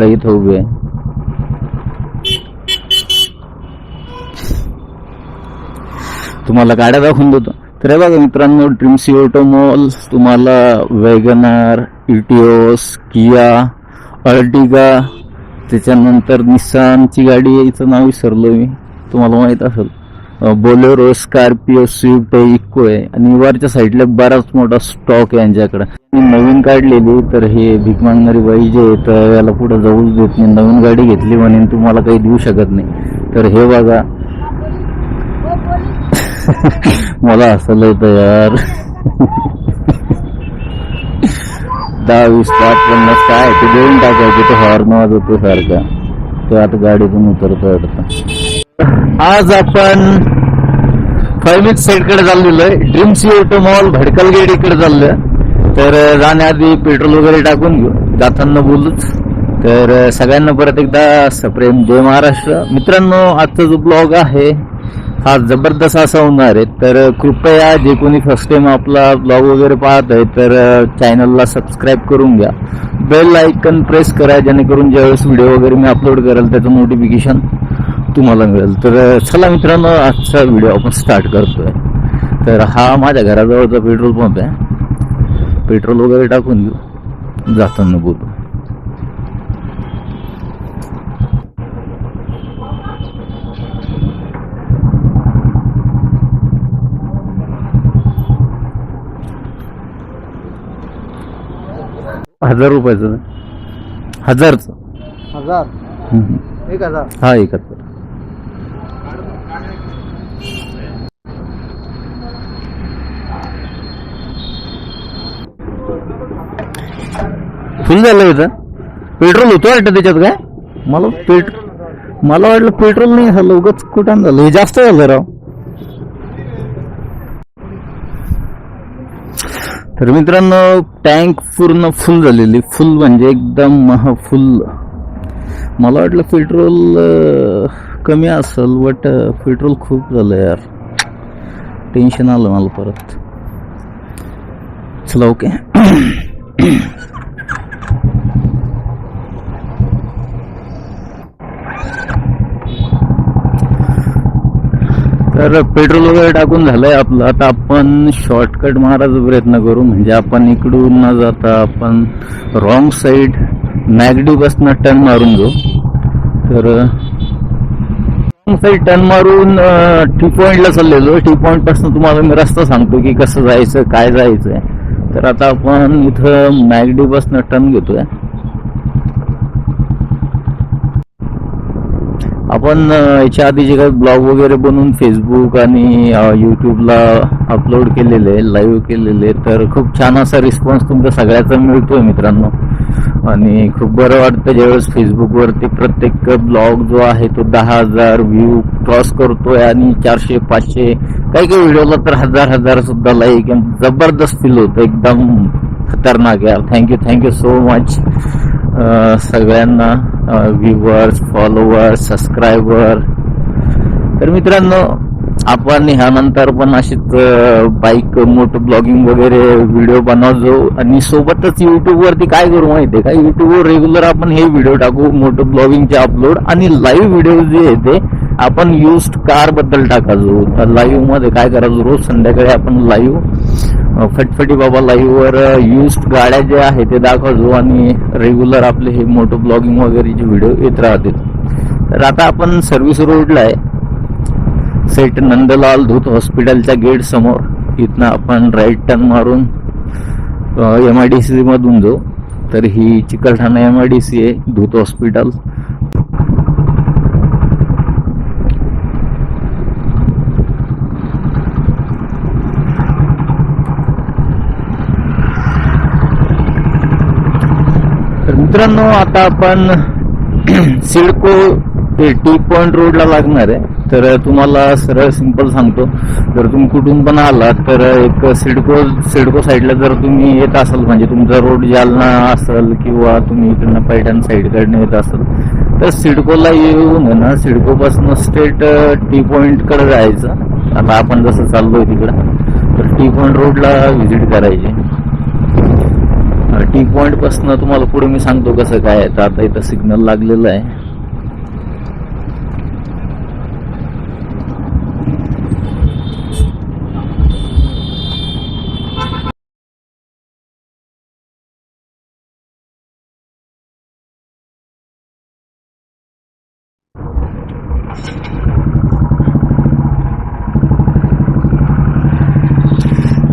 रहित हो गए तुम्हाला गाड्या दाखवून देतो. तर हे बघा मित्रांनो ड्रीम्सी ऑटोमॉल तुम्हाला वेगनार इटिओस किया अर्टिगा त्याच्यानंतर निसानची गाडी यायचं नाव विसरलो मी. तुम्हाला माहीत असेल. बोलेरो स्कॉर्पिओ स्विफ्ट आहे इको आहे. आणि वरच्या साईडला बराच मोठा स्टॉक आहे यांच्याकडे. मी नवीन काढलेली तर हे भीक मागणारी बाई जे आहे तर याला पुढे जाऊच देत नाही. नवीन गाडी घेतली म्हणून तुम्हाला काही देऊ शकत नाही. तर हे बघा. मला असं होतं यार. दहा वीस पाच पन्नास काय ते देऊन टाकायचे तो हॉर्न वाजवतो सारखा तो आता गाडीतून उतरतो वाटतं आज आपण फायमिक साईडकडे चाललेलो आहे. Dream C Auto Mall Bhadkal इकडे चाललं तर जाण्याआधी पेट्रोल वगैरे टाकून घेऊ. जाताना बोलूच. तर सगळ्यांना परत एकदा सप्रेम. जय महाराष्ट्र. मित्रांनो आजचा जो ब्लॉग आहे हा जबरदस्त असा होणार आहे. तर कृपया जे कोणी फर्स्ट टाइम आपला ब्लॉग वगैरे पाहत आहे तर चॅनलला सबस्क्राईब करून घ्या. बेल आयकन प्रेस करा जेणेकरून ज्यावेळेस व्हिडिओ वगैरे मी अपलोड करेल त्याचं नोटिफिकेशन तुम्हाला मिळेल. तर चला मित्रांनो आजचा व्हिडिओ आपण स्टार्ट करतोय. तर हा माझ्या घराजवळचा पेट्रोल पंप आहे. पेट्रोल वगैरे टाकून घेऊ जाताना बोलू. हजार रुपयाचं. हजारचं. हजार. एक हजार? हा एकाहत्तर फुल झालं होतं पेट्रोल होतं वाटतं त्याच्यात काय? मला पेट मला वाटलं पेट्रोल नाही झालं उगाच कुठं झालं? हे जास्त झालं राव. तर मित्रांनो टँक पूर्ण फुल झालेली. फुल म्हणजे एकदम फुल. मला वाटलं पेट्रोल कमी असेल बट पेट्रोल खूप झालं यार. टेन्शन आलं मला परत. चला ओके तर पेट्रोल वगैरे टाकून झालंय आपलं. आता आपण शॉर्टकट मारायचा प्रयत्न करू. म्हणजे आपण इकडून न जाता आपण रॉंग साईड मॅगडी बसनं टर्न मारून जाऊ तर रॉंग साईड टर्न मारून टी पॉइंटला चाललेलो. टी पॉइंटपासून तुम्हाला मी रस्ता सांगतो की कसं जायचं काय जायचंय. तर आता आपण इथं मॅगडी बसनं टर्न घेतोय. आपण याच्या आधी जे काही ब्लॉग वगैरे बनवून फेसबुक आणि यूट्यूबला अपलोड केलेले लाईव्ह केलेले तर खूप छान असा रिस्पॉन्स तुमचा सगळ्याचा मिळतो आहे मित्रांनो. आणि खूप बरं वाटतं ज्यावेळेस फेसबुकवरती प्रत्येक ब्लॉग जो आहे तो दहा हजार व्ह्यू क्रॉस करतो आहे आणि चारशे पाचशे काही काही व्हिडिओला तर हजार हजार सुद्धा लाईक जबरदस्त फील होतं. एकदम खतरनाक यार thank you thank you so much सगळ्यांना व्ह्युअर्स फॉलोअर्स सबस्क्रायबर तर मित्रांनो आपण ह्यानंतर पण अशीच बाईक मोट ब्लॉगिंग वगैरे व्हिडिओ बनवतो. आणि सोबतच युट्यूबवरती काय करू माहिती आहे का युट्यूबवर रेग्युलर आपण हे व्हिडिओ टाकू मोठं ब्लॉगिंगचे अपलोड आणि लाईव्ह व्हिडिओ जे आहे ते आपण युज्ड कारबद्दल टाकायचो. तर लाईव्हमध्ये काय करायचो? रोज संध्याकाळी आपण लाईव्ह फटफटी बाबा लाईव्हवर युज्ड गाड्या ज्या आहेत ते दाखवतो आणि रेग्युलर आपले हे मोटो ब्लॉगिंग वगैरेचे व्हिडिओ येत राहतील तर आता आपण सर्व्हिस रोडला आहे. सेट नंदलाल धूत हॉस्पिटलच्या गेट समोर. इथनं आपण राईट टर्न मारून एम आय डी सीमधून जाऊ. तर ही Chikalthana M I D C आहे धूत हॉस्पिटल तर मित्रांनो आता आपण सिडको ते टी पॉइंट रोडला लागणार आहे. तर तुम्हाला सरळ सिंपल सांगतो जर तुम्ही कुठून पण आलात तर एक सिडको सिडको साईडला जर तुम्ही येत असाल म्हणजे तुमचा रोड जालना असेल किंवा तुम्ही इकडनं पैठण साईडकडनं येत असाल तर सिडकोला येऊन ना सिडकोपासून स्ट्रेट टी पॉईंटकडे जायचं. आता आपण जसं चाललोय तिकडं तर टी पॉईंट रोडला व्हिजिट करायची. टी पॉइंट पासन तुम्हाला पुढे मी सांगतो कसं काय तर आता इथं सिग्नल लागलेलं आहे.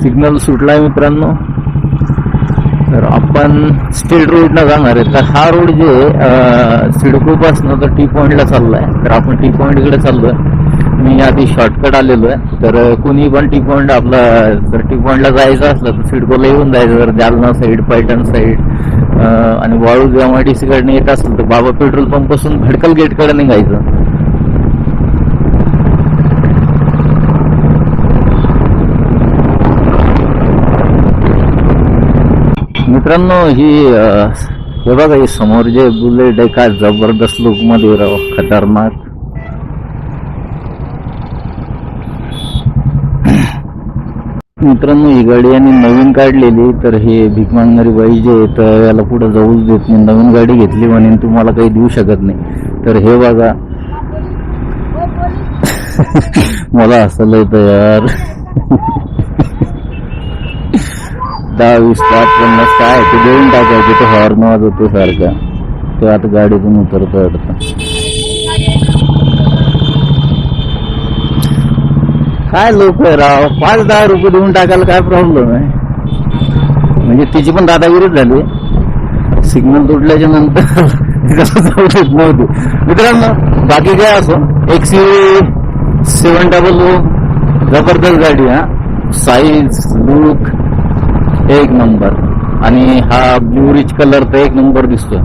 सिग्नल सुटलाय मित्रांनो. तर आपण स्टेट रोडनं जाणार आहे. तर हा रोड जे सिडकोपासनं तर टी पॉइंटला चाललाय. तर आपण टी पॉईंटकडे चाललो चाललोय. मी आधी शॉर्टकट आलेलो आहे. तर कोणी पण टी पॉईंट आपला जर टी पॉईंटला जायचं असलं तर सिडकोला येऊन जायचं. जर जालना साईड पैठण साईड आणि वाळू एम आय डी सीकडनं येत असेल तर बाबा पेट्रोल पंपपासून भडकल गेटकडे निघायचं. मित्रांनो ही हे बघा ही समोर जे बुलेट आहे का जबरदस्त लुकमध्ये राव खतरनाक. मित्रांनो ही गाडी यांनी नवीन काढलेली तर हे भीक मागणारी बाई जे तर याला पुढे जाऊच देत नाही. नवीन गाडी घेतली म्हणे तुम्हाला काही देऊ शकत नाही. तर हे बघा. मला असं येतं यार. दहा वीस पाच पन्नास काय ते देऊन टाकायचे ते हॉर्न वाजवतो सारखा तो आता गाडीतून उतरतो वाटतं काय लोक आहे राव पाच दहा रुपये देऊन टाकायला काय प्रॉब्लेम आहे म्हणजे तिची पण दादागिरीच झाली सिग्नल तुटल्याच्या नंतर नव्हती मित्रांनो बाकी काय असो एक्सी सेवन डबल ओ जबरदस्त गाडी हा साईज लुक एक नंबर. आणि हा ब्लू रिच कलर तर एक नंबर दिसतोय.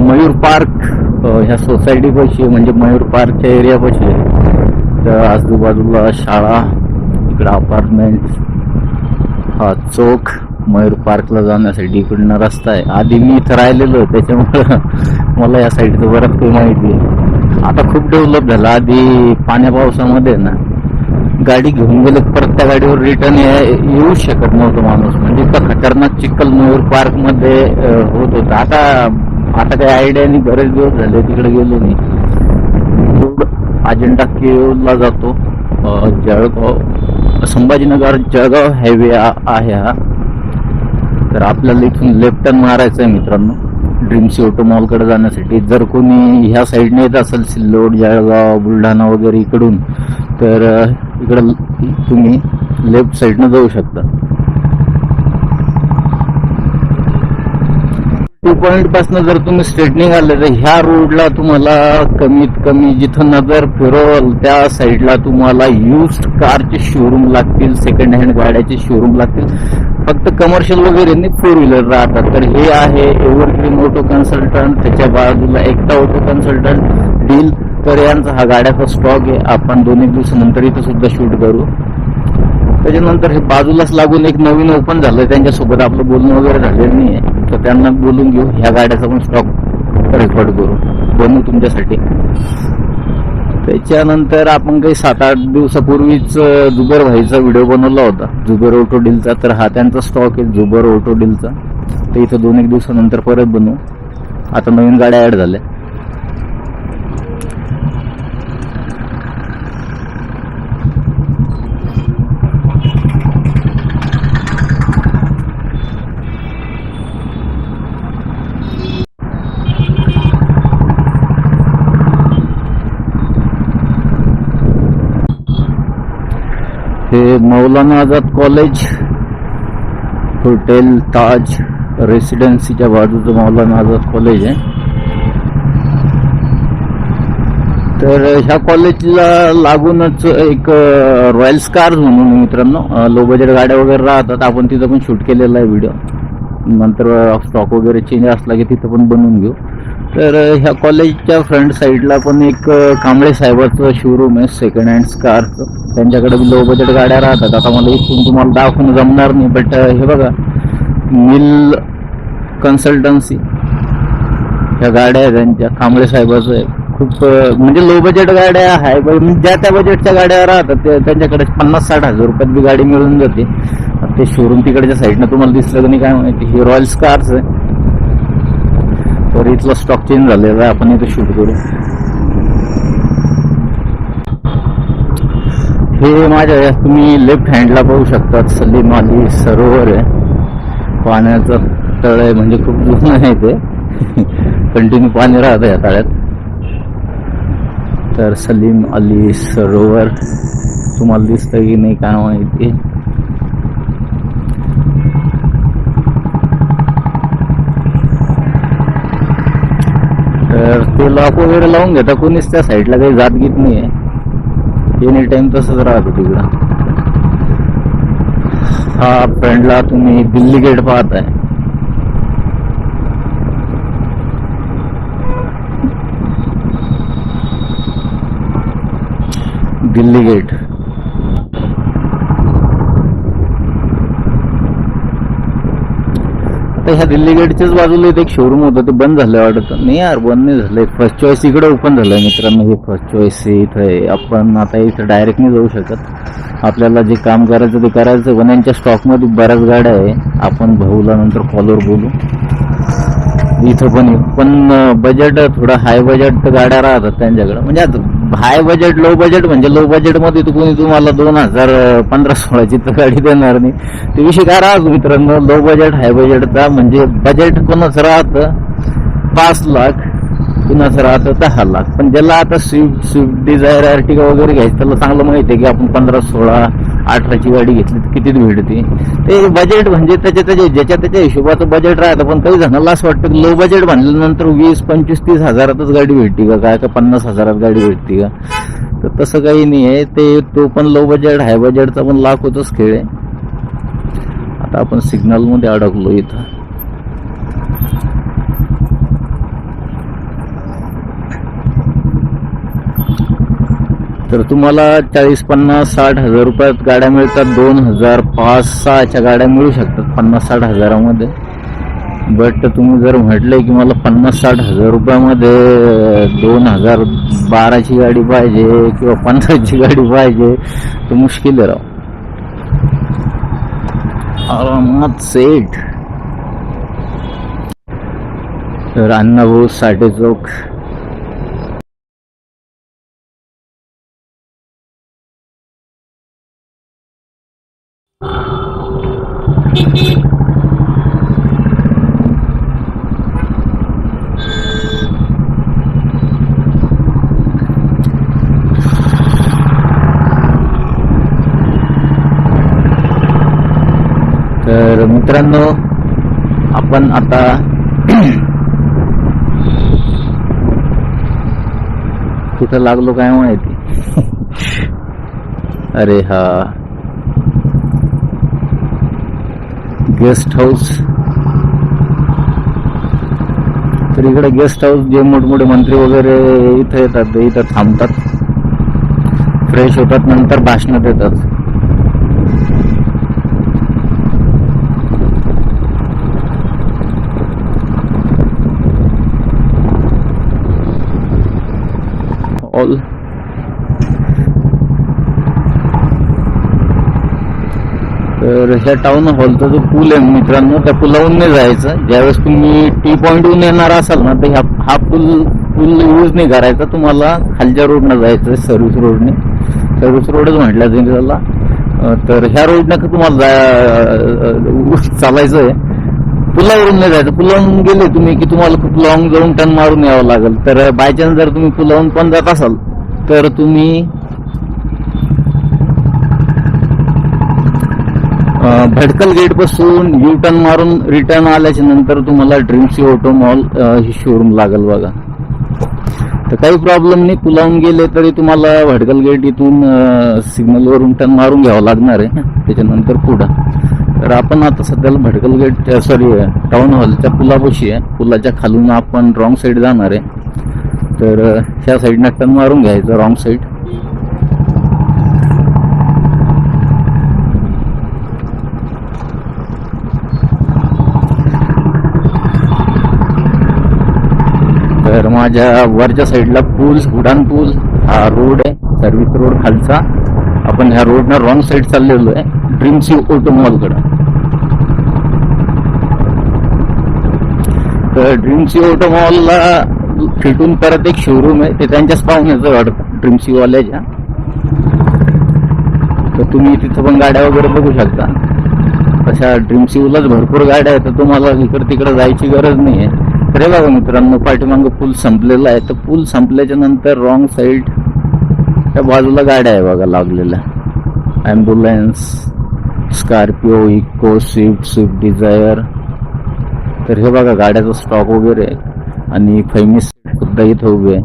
मयूर पार्क ह्या सोसायटी पाशी म्हणजे मयूर पार्कच्या एरिया पाशी तर आजूबाजूला शाळा इकडं अपार्टमेंट हा चौक मयूर पार्कला जाण्यासाठी इकडनं रस्ता आहे. आधी मी इथं राहिलेलो त्याच्यामुळं मला या साईडचं बरंच काही माहिती आहे. आता खूप डेव्हलप झालं. आधी पाण्या पावसामध्ये ना गाडी घेऊन गेलं परत त्या गाडीवर रिटर्न येऊ शकत नव्हतं माणूस. म्हणजे इतका खतरनाक चिखल मयूर पार्कमध्ये होत होता. आता आता काही आयडिया नाही बरेच दिवस झाले तिकडे गेलो नाही. अजिंठा केवला जातो. जळगाव संभाजीनगर जळगाव हायवे आहे हा. तर आपल्याला इथून लेफ्ट टर्न मारायचं आहे मित्रांनो ड्रीम्स ऑटो मॉलकडे जाण्यासाठी. जर कोणी ह्या साईडने येत असेल सिल्लोड जळगाव बुलढाणा वगैरे इकडून तर इकडं तुम्ही लेफ्ट साईडनं जाऊ शकता. टू पॉइंटपासून जर तुम्ही स्ट्रेटनिंग आले तर ह्या रोडला तुम्हाला कमीत कमी जिथं नजर फिरवल त्या साईडला तुम्हाला युज्ड कारचे शोरूम लागतील सेकंड हँड गाड्याचे शोरूम लागतील. फक्त कमर्शियल वगैरे नाही फोर व्हीलर राहतात. तर हे आहे एव्हरग्रीन ऑटो कन्सल्टंट त्याच्या बाजूला एकटा ऑटो कन्सल्टंट डील तर यांचा हा गाड्याचा स्टॉक आहे. आपण दोन एक दिवसानंतर इथं सुद्धा शूट करू. त्याच्यानंतर हे बाजूलाच लागून एक नवीन ओपन झालं त्यांच्यासोबत आपलं बोलणं वगैरे झालेलं नाही आहे तर त्यांना बोलून घेऊ ह्या गाड्याचा पण स्टॉक रेकॉर्ड करू. बनवू तुमच्यासाठी. त्याच्यानंतर आपण काही सात आठ दिवसापूर्वीच जुबर भाईचा व्हिडिओ बनवला होता. जुबर ऑटो डीलचा तर हा त्यांचा स्टॉक आहे जुबर ऑटो डीलचा ते इथं दोन एक दिवसानंतर परत बनवू. आता नवीन गाड्या ॲड झाल्या. हे मौलाना आझाद कॉलेज हॉटेल ताज रेसिडेन्सीच्या बाजूचं मौलाना आझाद कॉलेज आहे. तर ह्या कॉलेजला लागूनच एक रॉयल स्कार्स म्हणून मित्रांनो. लो बजेट गाड्या वगैरे राहतात. आपण तिथं पण शूट केलेला आहे व्हिडिओ नंतर स्टॉक वगैरे चेंज असला की तिथं पण बनवून घेऊ. तर ह्या कॉलेजच्या फ्रंट साईडला पण एक कांबळे साहेबाचं शोरूम आहे सेकंड हँड कारचं त्यांच्याकडे लो बजेट गाड्या राहतात. आता मला इथून तुम्हाला दाखवून जमणार नाही बट हे बघा मिल कन्सल्टन्सी ह्या गाड्या आहेत त्यांच्या कांबळे साहेबाचं आहे. खूप म्हणजे लो बजेट गाड्या आहे ज्या त्या बजेटच्या गाड्या राहतात ते- त्यांच्याकडे पन्नास साठ हजार रुपयात बी गाडी मिळून जाते. ते शोरूम तिकडच्या साईडनं तुम्हाला दिसलं की नाही काय माहिती. ही रॉयल स्कार्स आहे. तर इथला स्टॉक चेंज झालेला आहे. आपण इथे शूट करू. हे माझ्या तुम्ही लेफ्ट हँडला पाहू शकतात. सलीम अली सरोवर आहे. पाण्याचं तळ आहे. म्हणजे खूप जुनं आहे ते. कंटिन्यू पाणी राहतं या तळ्यात. तर सलीम अली सरोवर. तुम्हाला दिसतं की नाही काय माहिती? तर ते लॉक वगैरे लावून घेता, कोणीच त्या साईडला काही जात गीत नाही आहे. एनी टाइम तसंच राहतो तिकडं. हा फ्रंटला तुम्ही दिल्ली गेट पाहताय. दिल्ली गेट आता ह्या दिल्ली गेटच्याच बाजूला इथे एक शोरूम होतं ते बंद झालं वाटत. नाही यार बंद नाही झालंय. फर्स्ट चॉईस इकडे ओपन झालंय मित्रांनो. हे फर्स्ट चॉईस इथं आहे. आपण आता इथं डायरेक्ट नाही जाऊ शकत. आपल्याला जे काम करायचं ते करायचं. पण यांच्या स्टॉकमध्ये बऱ्याच गाड्या आहे. आपण भाऊला नंतर कॉलवर बोलू. इथं पण पण बजेट थोडं हाय बजेट गाड्या राहतात त्यांच्याकडं. म्हणजे आता हाय बजेट लो बजेट म्हणजे लो बजेटमध्ये तू कोणी तुम्हाला दोन हजार पंधरा सोळाची तर गाडी देणार नाही. ते विषय काय राहतो मित्रांनो? लो बजेट हाय बजेटचा म्हणजे बजेट कोणाचं राहतं? पाच लाख कुणाचं राहतं? दहा लाख. पण ज्याला आता स्विफ्ट स्विफ्ट डिझायर आर्टिका वगैरे घ्यायचं त्याला चांगलं माहिती आहे की आपण पंधरा सोळा अठराची गाडी घेतली तर किती भेटते ते बजेट म्हणजे त्याच्या त्याच्या ज्याच्या त्याच्या हिशोबाचं बजेट राहतं पण काही जणांना असं वाटतं की लो बजेट म्हणल्यानंतर वीस पंचवीस तीस हजारातच गाडी भेटते का? काय का पन्नास हजारात गाडी भेटते का? तर तसं काही नाही आहे. ते तो पण लो बजेट हाय बजेटचा पण लाखोचाच खेळ आहे. आता आपण सिग्नलमध्ये अडकलो इथं. तर तुम्हाला चाळीस पन्नास साठ हजार रुपयात गाड्या मिळतात. दोन हजार पाच सहाच्या गाड्या मिळू शकतात पन्नास साठ हजारामध्ये. बट तुम्ही जर म्हटले की मला पन्नास साठ हजार रुपयामध्ये दोन हजार बाराची गाडी पाहिजे किंवा पंधराची गाडी पाहिजे तर मुश्किल आहे आरामात सेठ तर अण्णाभाऊ साठे चौक. तर मित्रांनो आपण आता कुठं लागलो काय माहिती? अरे हा. Guest house. तर इकडे गेस्ट हाऊस जे मोठमोठे मंत्री वगैरे इथं येतात ते इथं थांबतात. फ्रेश होतात नंतर भाषण देतात. ऑल तर ह्या टाउन हॉलचा जो पूल आहे मित्रांनो त्या पुलावरून नाही जायचं. ज्यावेळेस तुम्ही टी पॉईंटहून येणार असाल ना तर ह्या हा पूल पूल यूज नाही करायचा. तुम्हाला खालच्या रोडनं जायचं सर्व्हिस रोडने सर्व्हिस रोडच म्हटलं जाईल त्याला. तर ह्या रोडनं तुम्हाला जा- चालायचं आहे पुलावरून नाही जायचं. पुलावरून गेले तुम्ही की तुम्हाला खूप लॉंग जाऊन टन मारून यावं लागेल. तर बाय चान्स जर तुम्ही पुलावरून पण जात असाल तर तुम्ही भडकल गेटपासून यू टर्न मारून रिटर्न आल्याच्यानंतर तुम्हाला ड्रीमसी ऑटो मॉल ही शोरूम लागेल बघा. तर काही प्रॉब्लेम नाही पुलावून गेले तरी तुम्हाला भडकल गेट इथून सिग्नलवरून टर्न मारून घ्यावं लागणार आहे. त्याच्यानंतर पुढं. तर आपण आता सध्याला भडकल गेट सॉरी टाउन हॉलच्या पुलापाशी आहे. पुलाच्या खालून आपण रॉंग साईड जाणार आहे. तर ह्या साईडनं टर्न मारून घ्यायचं रॉंग साईड माझ्या वरच्या साईडला पूल उडान पूल हा रोड आहे सर्विस रोड खालचा. आपण ह्या रोडनं रॉंग साईड चाललेलो आहे ड्रीम सी ऑटो मॉलकडे तर ड्रीम सी ऑटो मॉलला फिटून परत एक शोरूम आहे ते त्यांच्याच पाहुण्याचं वाटतं ड्रीम वाल्याच्या तर तुम्ही तिथं पण गाड्या वगैरे बघू शकता. तशा ड्रीमसीवलाच भरपूर गाड्या आहेत तर तुम्हाला इकडे तिकडे जायची गरज नाही आहे तर हे बघा मित्रांनो पाठीमागं पूल संपलेला आहे. तर पूल संपल्याच्या नंतर रॉंग साईड त्या बाजूला गाड्या आहे बघा लागलेल्या. Ambulance Scorpio Eeco Swift Swift Dzire तर हे बघा गाड्याचा स्टॉक वगैरे आहे. आणि फैमिस सुद्धा इथं उभी आहे.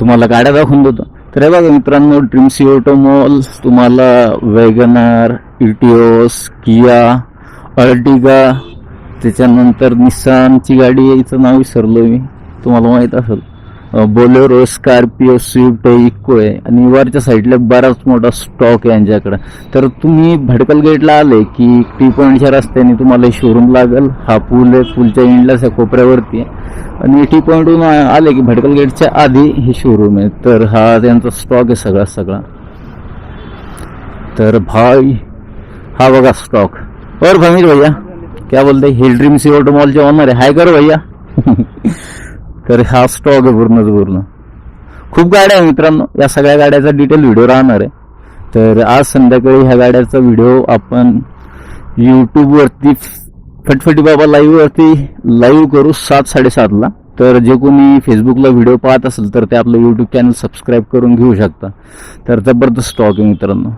तुम्हाला गाड्या दाखवून देतो. तर हे बघा मित्रांनो ड्रीम सी मॉल तुम्हाला वेगनार इटिओस किया अर्टिगा त्याच्यानंतर निसानची गाडी याचं नाव विसरलो मी. तुम्हाला माहीत असेल. बोलेरो स्कॉर्पिओ स्विफ्ट आहे इको आहे आणि वरच्या साईडला बराच मोठा स्टॉक आहे यांच्याकडे. तर तुम्ही भडकल गेटला आले की टी पॉईंटच्या रस्त्याने तुम्हाला शोरूम लागेल. हा पूल आहे पूलच्या एंडलाच आहे कोपऱ्यावरती आहे. आणि टी पॉईंटहून आले की भडकल गेटच्या आधी हे शोरूम आहे. तर हा त्यांचा स्टॉक आहे सगळा सगळा. तर भाई हा बघा स्टॉक और भमीर भैया क्या बोलते? हिल ड्रीम सी ऑटो मॉलचे ऑनर आहे. हाय कर भैया. तर हा स्टॉक आहे पूर्णच पूर्ण. खूप गाड्या आहे मित्रांनो. या सगळ्या गाड्याचा डिटेल व्हिडिओ राहणार आहे. तर आज संध्याकाळी ह्या गाड्याचा व्हिडिओ आपण यूट्यूबवरती फटफटी बाबा लाईव्हवरती लाईव्ह करू सात साडेसातला तर जे कोणी फेसबुकला व्हिडिओ पाहत असेल तर ते आपलं यूट्यूब चॅनल सबस्क्राईब करून घेऊ शकता. तर जबरदस्त स्टॉक आहे मित्रांनो.